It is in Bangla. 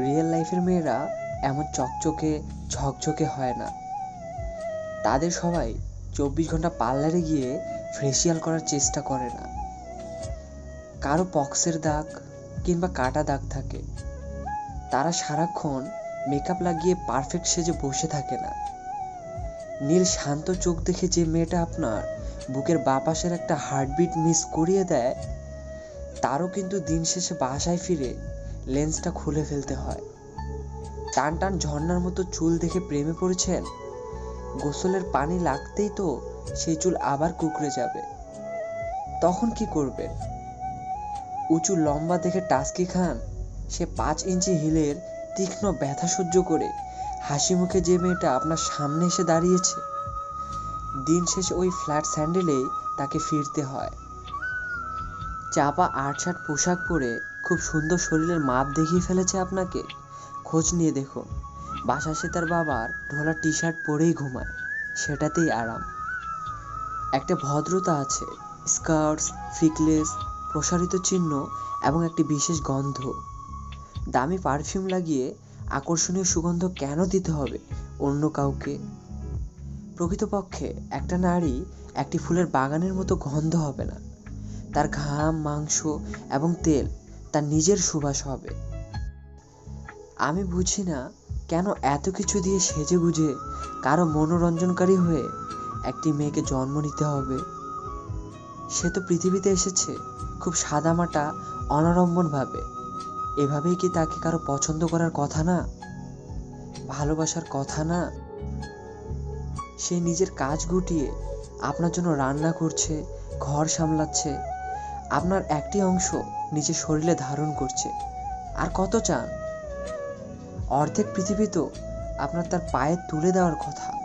রিয়েল লাইফের মেয়েরা এমন চকচকে, ঝকঝকে হয় না। তাদের সবাই চব্বিশ ঘণ্টা পার্লারে গিয়ে ফেসিয়াল করার চেষ্টা করে না। কারও পক্সের দাগ কিংবা কাটা দাগ থাকে। তারা সারাক্ষণ মেকআপ লাগিয়ে পারফেক্ট সেজে বসে থাকে না। নীল শান্ত চোখ দেখে যে মেয়েটা আপনার বুকের বাপাসের একটা হার্টবিট মিস করিয়ে দেয়, তারও কিন্তু দিন শেষে বাসায় ফিরে লেন্সটা খুলে ফেলতে হয়। টান টান ঝর্ণার মতো চুল দেখে প্রেমে পড়েছেন? গোসলের পানি লাগতেই তো সেই চুল আবার কুকড়ে যাবে। তখন কি করবেন উঁচু লম্বা দেখে টাস্কি খান, সে পাঁচ ইঞ্চি হিলের তীক্ষ্ণ ব্যথা সহ্য করে হাসি মুখে যে মেয়েটা আপনার সামনে এসে দাঁড়িয়েছে। দিন শেষে ওই ফ্ল্যাট স্যান্ডেলেই তাকে ফিরতে হয়। চাপা আট পোশাক পরে খুব সুন্দর শরীরের মাপ দেখিয়ে ফেলেছে আপনাকে। খোঁজ নিয়ে দেখো। বাসা সে তার বাবার ঢোলা টি শার্ট পরেই ঘুমায়। সেটাতেই আরাম। একটা ভদ্রতা আছে। স্কার্টস, ফিকলেস, প্রসারিত চিহ্ন এবং একটি বিশেষ গন্ধ। দামি পারফিউম লাগিয়ে আকর্ষণীয় সুগন্ধ কেন দিতে হবে অন্য কাউকে? প্রকৃতপক্ষে একটা নারী একটি ফুলের বাগানের মতো গন্ধ হবে না। তার ঘাম, মাংস এবং তেল তার নিজের সুবাস হবে। আমি বুঝি না কেন এত কিছু দিয়ে সেজে গুজে কারও মনোরঞ্জনকারী হয়ে একটি মেয়েকে জন্ম নিতে হবে। সে তো পৃথিবীতে এসেছে, খুব সাদামাটা অনাড়ম্বরভাবে এভাবেই কি তাকে কারও পছন্দ করার কথা না? ভালোবাসার কথা না? সে নিজের কাজ গুটিয়ে আপনার জন্য রান্না করছে, ঘর সামলাচ্ছে আপনার একটি অংশ নিজের শরীরে ধারণ করছে। আর কত চান? অর্ধেক পৃথিবী তো আপনার তার পায়ে তুলে দেওয়ার কথা।